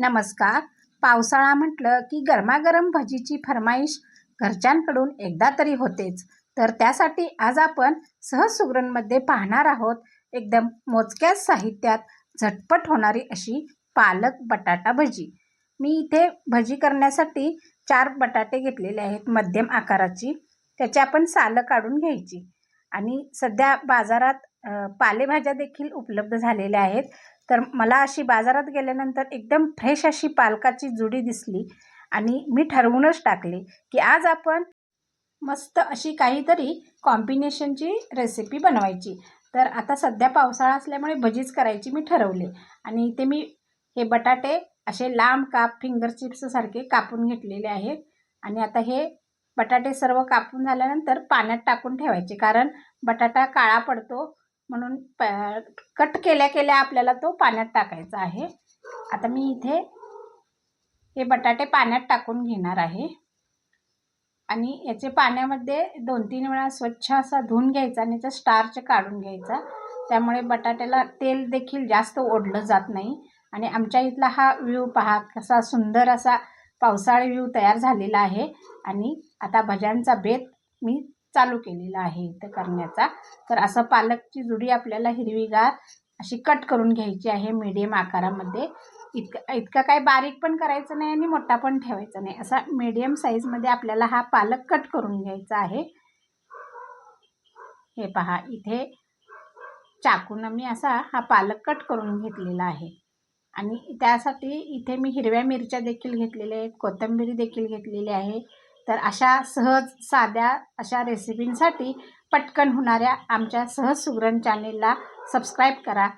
नमस्कार. पावसाळा म्हटलं की गरमागरम भजीची फरमाईश घरच्यांकडून एकदा तरी होतेच. तर त्यासाठी आज आपण सहज सुगरणमध्ये पाहणार आहोत एकदम मोजक्याच साहित्यात झटपट होणारी अशी पालक बटाटा भजी. मी इथे भजी करण्यासाठी चार बटाटे घेतलेले आहेत मध्यम आकाराची. त्याची आपण सालं काढून घ्यायची. आणि सध्या बाजारात पालेभाज्या देखील उपलब्ध झालेल्या आहेत. तर मला अशी बाजारात गेल्यानंतर एकदम फ्रेश अशी पालकाची जुडी दिसली आणि मी ठरवूनच टाकले की आज आपण मस्त अशी काहीतरी कॉम्बिनेशनची रेसिपी बनवायची. तर आता सध्या पावसाळा असल्यामुळे भजीच करायची मी ठरवले आणि इथे मी हे बटाटे असे लांब काप फिंगर चिप्ससारखे कापून घेतलेले आहेत आणि आता हे बटाटे सर्व कापून झाल्यानंतर पाण्यात टाकून ठेवायचे कारण बटाटा काळा पडतो म्हणून प कट केल्या केल्या आपल्याला तो पाण्यात टाकायचा आहे. आता मी इथे हे बटाटे पाण्यात टाकून घेणार आहे. आणि याचे पाण्यामध्ये दोन तीन वेळा स्वच्छ असा धुवून घ्यायचा आणि त्याचा स्टार्च काढून घ्यायचा. त्यामुळे बटाट्याला तेल देखील जास्त ओढलं जात नाही. आणि आमच्या इथला हा व्ह्यू पहा कसा सुंदर असा पावसाळी व्ह्यू तयार झालेला आहे. आणि आता भज्यांचा बेत मी चालू केलेला आहे इथं करण्याचा. तर असं पालकची जुडी आपल्याला हिरवीगार अशी कट करून घ्यायची आहे मीडियम आकारामध्ये. इतका इतका काही बारीक पण करायचं नाही आणि मोठा पण ठेवायचा नाही. असा मीडियम साईजमध्ये आपल्याला हा पालक कट करून घ्यायचा आहे. हे पहा इथे चाकून मी असा हा पालक कट करून घेतलेला आहे. आणि त्यासाठी इथे मी हिरव्या मिरच्या देखील घेतलेल्या आहेत कोथिंबीर देखील घेतलेली आहे. तर अशा सहज साध्या अशा रेसिपींसाठी पटकन होणाऱ्या आमच्या सहज सुगरण चॅनेलला सबस्क्राईब करा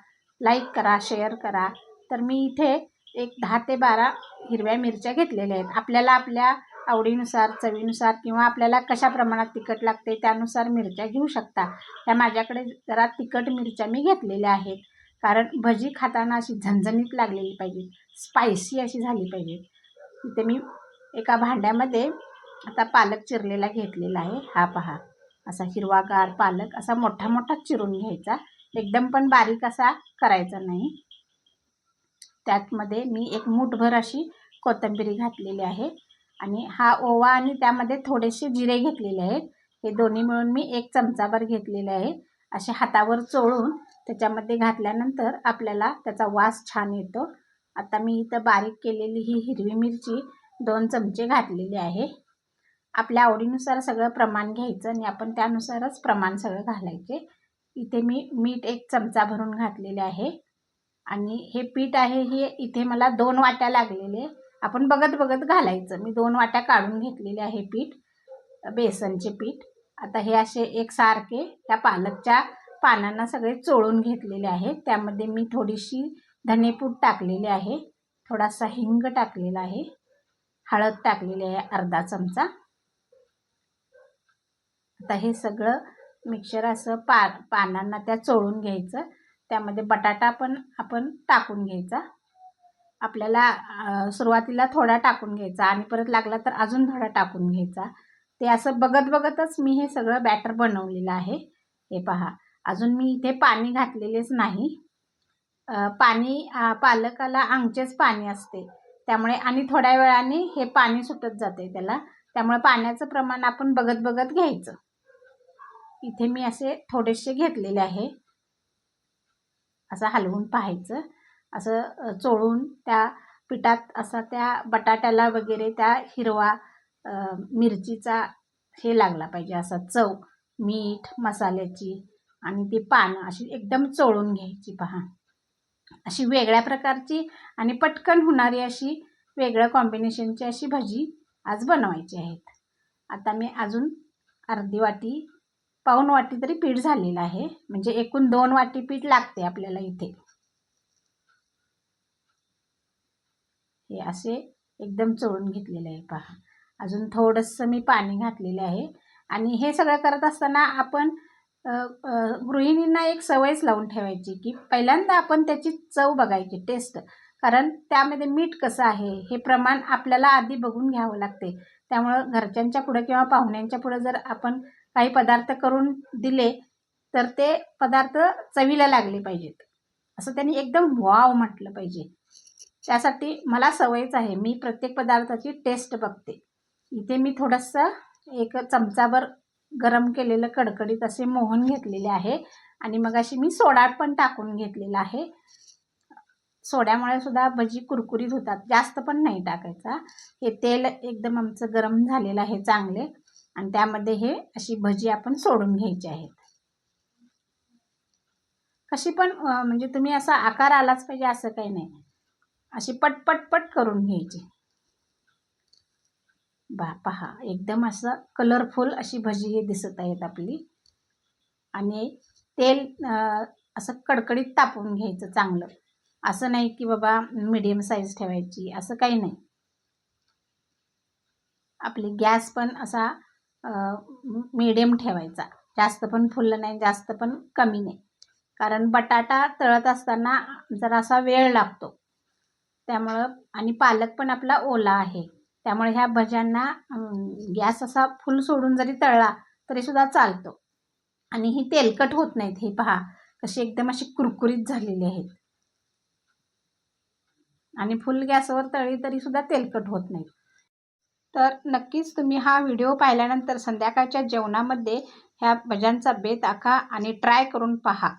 लाईक करा शेअर करा. तर मी इथे एक दहा ते बारा हिरव्या मिरच्या घेतलेल्या आहेत. आपल्याला आपल्या आवडीनुसार चवीनुसार किंवा आपल्याला कशा प्रमाणात तिखट लागते त्यानुसार मिरच्या घेऊ शकता. ह्या माझ्याकडे जरा तिखट मिरच्या मी घेतलेल्या आहेत. कारण भजी खाताना अशी झणझणीत लागलेली पाहिजे. स्पायसी अशी झाली पाहिजे. इथे मी एका भांड्यामध्ये आता पालक चिरलेला घेतलेला आहे. हा पहा. असा हिरवागार पालक असा मोठा मोठा चिरून घ्यायचा. एकदम पण बारीक असा करायचा नाही. त्यातमध्ये मी एक मूठभर अशी कोथिंबीर घातलेली आहे. आणि हा ओवा आणि त्यामध्ये थोडेसे जिरे घेतलेले आहेत. हे दोन्ही मिळून मी एक चमचाभर घेतलेले आहे. असे हातावर चोळून त्याच्यामध्ये घातल्यानंतर आपल्याला त्याचा वास छान येतो. आता मी इथं बारीक केलेली ही हिरवी मिरची दोन चमचे घातलेली आहे. आपल्या आवडीनुसार सगळं प्रमाण घ्यायचं आणि आपण त्यानुसारच प्रमाण सगळं घालायचे. इथे मी मीठ एक चमचा भरून घातलेले आहे. आणि हे पीठ आहे हे इथे मला दोन वाट्या लागलेले. आपण बघत बघत घालायचं. मी दोन वाट्या काढून घेतलेले आहे पीठ बेसनचे पीठ. आता हे असे एकसारखे त्या पालकच्या पानांना सगळे चोळून घेतलेले आहे त्यामध्ये मी थोडीशी धनेपूड टाकलेली आहे. थोडासा हिंग टाकलेला आहे. हळद टाकलेली आहे अर्धा चमचा. आता हे सगळं मिक्सर असं पा पानांना त्या चोळून घ्यायचं. त्यामध्ये बटाटा पण आपण टाकून घ्यायचा. आपल्याला सुरुवातीला थोडा टाकून घ्यायचा आणि परत लागला तर अजून थोडा टाकून घ्यायचा. ते असं बघत बघतच मी हे सगळं बॅटर बनवलेलं आहे. हे पहा. अजून मी इथे पाणी घातलेलेच नाही. पाणी पालकाला अंगचेच पाणी असते. त्यामुळे आणि थोड्या वेळाने हे पाणी सुटत जाते त्याला. त्यामुळे पाण्याचं प्रमाण आपण बघत बघत घ्यायचं. इथे मी असे थोडेसे घेतलेले आहे. असं हलवून पाहायचं. असं चोळून त्या पिठात असा त्या बटाट्याला वगैरे त्या हिरवा मिरचीचा हे लागला पाहिजे. असा चव मीठ मसाल्याची आणि ती पानं अशी एकदम चोळून घ्यायची पहा. अशी वेगळ्या प्रकारची आणि पटकन होणारी अशी वेगळ्या कॉम्बिनेशनची अशी भजी आज बनवायची आहेत. आता मी अजून अर्धी वाटी पाऊण वाटी तरी पीठ झालेलं आहे. म्हणजे एकूण दोन वाटी पीठ लागते आपल्याला इथे. हे असे एकदम चोळून घेतलेले आहे पहा. अजून थोडंसं मी पाणी घातलेलं आहे. आणि हे सगळं करत असताना आपण गृहिणींना एक सवयच लावून ठेवायची की पहिल्यांदा आपण त्याची चव बघायची टेस्ट. कारण त्यामध्ये मीठ कसं आहे हे प्रमाण आपल्याला आधी बघून घ्यावं लागते. त्यामुळं घरच्यांच्या पुढं किंवा पाहुण्यांच्या पुढं जर आपण काही पदार्थ करून दिले तर ते पदार्थ चवीला लागले पाहिजेत. असं त्यांनी एकदम वाव म्हटलं पाहिजे. त्यासाठी मला सवयच आहे मी प्रत्येक पदार्थाची टेस्ट बघते. इथे मी थोडंसं एक चमचाभर गरम केलेलं कडकडीत असे मोहन घेतलेले आहे आणि मग अशी मी सोडा पण टाकून घेतलेला आहे. सोड्यामुळे सुद्धा भजी कुरकुरीत होतात जास्त पण नाही टाकायचा. हे तेल एकदम आमचं गरम झालेलं आहे चांगले. आणि त्यामध्ये हे अशी भजी आपण सोडून घ्यायची आहेत. कशी पण म्हणजे तुम्ही असा आकार आलाच पाहिजे असं काही नाही. अशी पटपट पट करून घ्यायची. बा पहा एकदम असं कलरफुल अशी भजी हे दिसत आहेत आपली. आणि तेल असं कडकडीत तापवून घ्यायचं चांगलं. असं नाही की बाबा मीडियम साईज ठेवायची असं काही नाही. आपली गॅस पण असा मीडियम ठेवायचा. जास्त पण फुललं नाही जास्त पण कमी नाही. कारण बटाटा तळत असताना जरासा वेळ लागतो. त्यामुळं आणि पालक पण आपला ओला आहे. त्यामुळे ह्या भज्यांना गॅस असा फुल सोडून जरी तळला तरीसुद्धा चालतो. आणि ही तेलकट होत नाहीत हे पहा. कशी एकदम अशी कुरकुरीत झालेली आहेत. आणि फुल गॅसवर तळली तरीसुद्धा तेलकट होत नाहीत. तर नक्कीच तुम्ही हा व्हिडिओ पाहिल्यानंतर संध्याकाळच्या जेवणामध्ये ह्या भज्यांचा बेत आखा आणि ट्राय करून पहा.